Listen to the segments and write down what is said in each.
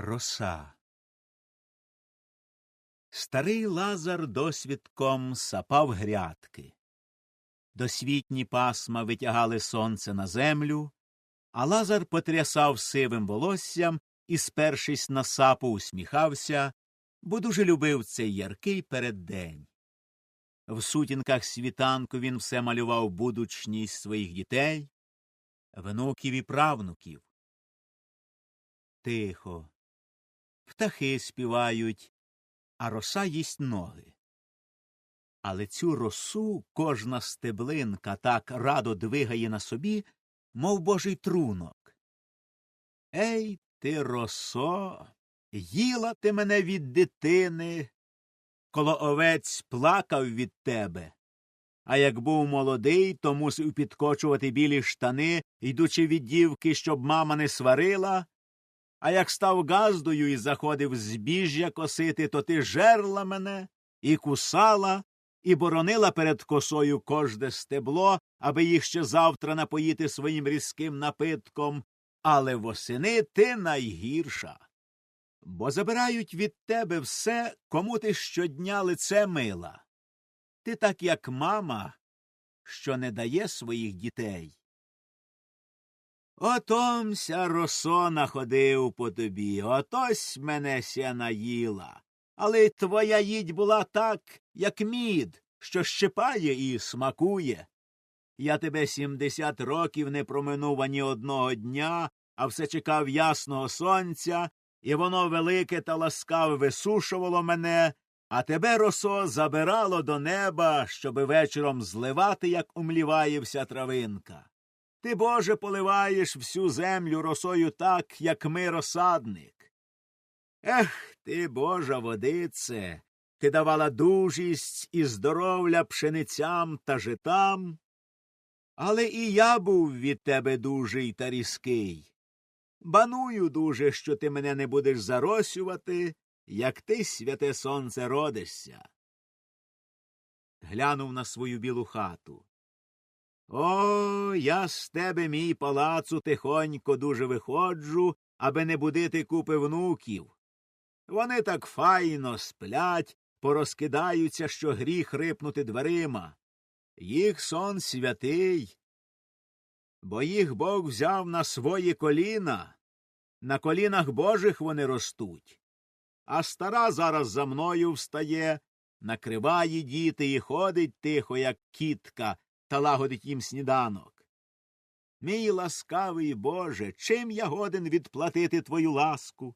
Роса. Старий Лазар досвідком сапав грядки. Досвітні пасма витягали сонце на землю, а Лазар потрясав сивим волоссям і, спершись на сапу, усміхався, бо дуже любив цей яркий переддень. В сутінках світанку він все малював будучність своїх дітей, внуків і правнуків. Тихо. Птахи співають, а роса їсть ноги. Але цю росу кожна стеблинка так радо двигає на собі, мов божий трунок. Ей ти, росо, їла ти мене від дитини, коло овець плакав від тебе. А як був молодий, то мусив підкочувати білі штани, йдучи від дівки, щоб мама не сварила. А як став газдою і заходив збіжжя косити, то ти жерла мене і кусала, і боронила перед косою кожне стебло, аби їх ще завтра напоїти своїм різким напитком. Але восени ти найгірша. Бо забирають від тебе все, кому ти щодня лице мила. Ти так, як мама, що не дає своїх дітей. Отомся росона ходив по тобі, отось мене ся наїла. Але твоя їдь була так, як мід, що щипає і смакує. Я тебе сімдесят років не проминув ані одного дня, а все чекав ясного сонця, і воно велике та ласкаве висушувало мене, а тебе, росо, забирало до неба, щоби вечором зливати, як умліває вся травинка. Ти, Боже, поливаєш всю землю росою так, як ми розсадник. Ех ти, Божа водице, ти давала дужість і здоров'я пшеницям та житам. Але і я був від тебе дужий та різкий. Баную дуже, що ти мене не будеш заросювати, як ти, святе сонце, родишся. Глянув на свою білу хату. О, я з тебе, мій палацу, тихонько дуже виходжу, аби не будити купи внуків. Вони так файно сплять, порозкидаються, що гріх рипнути дверима. Їх сон святий, бо їх Бог взяв на свої коліна, на колінах Божих вони ростуть. А стара зараз за мною встає, накриває діти і ходить тихо, як кітка, та лагодить їм сніданок. Мій ласкавий Боже, чим я годен відплатити твою ласку?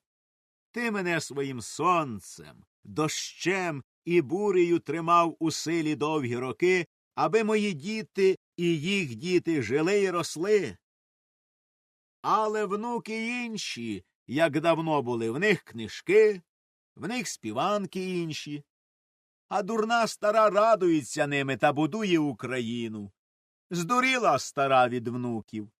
Ти мене своїм сонцем, дощем і бурею тримав у силі довгі роки, аби мої діти і їх діти жили й росли. Але внуки інші, як давно були, в них книжки, в них співанки інші. А дурна стара радується ними та будує Україну. Здуріла стара від внуків.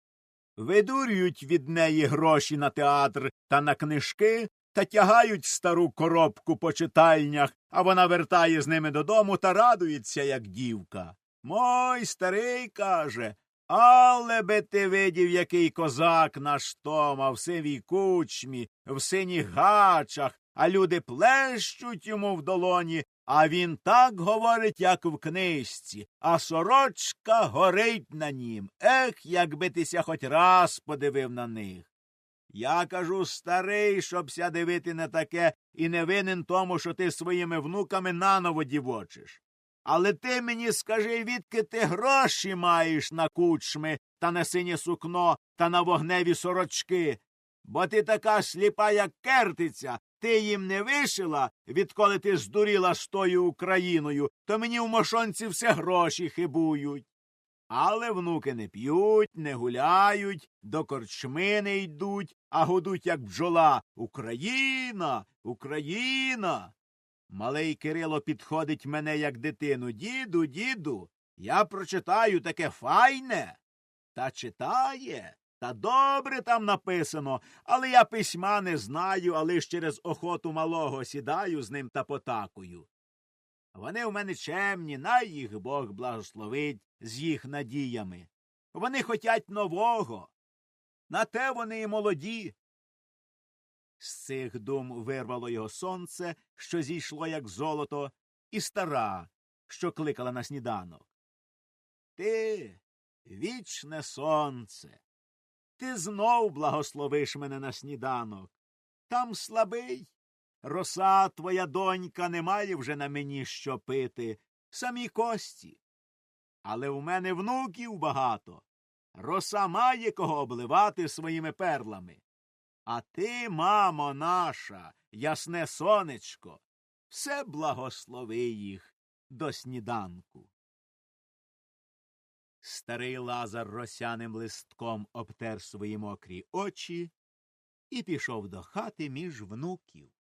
Видурюють від неї гроші на театр та на книжки та тягають стару коробку по читальнях, а вона вертає з ними додому та радується, як дівка. Мой старий каже, але би ти видів, який козак наш Тома в сивій кучмі, в синіх гачах, а люди плещуть йому в долоні, а він так говорить, як в книжці, а сорочка горить на нім. Ех, якби тися хоч раз подивив на них. Я кажу старий, щобся дивити на таке, і не винен тому, що ти своїми внуками наново дівочиш. Але ти мені скажи, відки ти гроші маєш на кучми та на синє сукно та на вогневі сорочки, бо ти така сліпа, як кертиця, ти їм не вишила, відколи ти здуріла з тою Україною, то мені в мошонці все гроші хибують. Але внуки не п'ють, не гуляють, до корчми не йдуть, а гудуть, як бджола Україна, Україна. Малий Кирило підходить мене, як дитину. Діду, діду, я прочитаю таке файне. Та читає. Та добре там написано, але я письма не знаю, а лиш через охоту малого сідаю з ним та потакую. Вони в мене чемні, най їх Бог благословить з їх надіями. Вони хотять нового. На те вони і молоді. З цих дум вирвало його сонце, що зійшло, як золото, і стара, що кликала на сніданок. Ти, вічне сонце, ти знов благословиш мене на сніданок. Там слабий. Роса твоя донька не має вже на мені що пити, самі кості. Але в мене внуків багато. Роса має кого обливати своїми перлами. А ти, мамо наша, ясне сонечко, все благослови їх до сніданку. Старий Лазар росяним листком обтер свої мокрі очі і пішов до хати між внуків.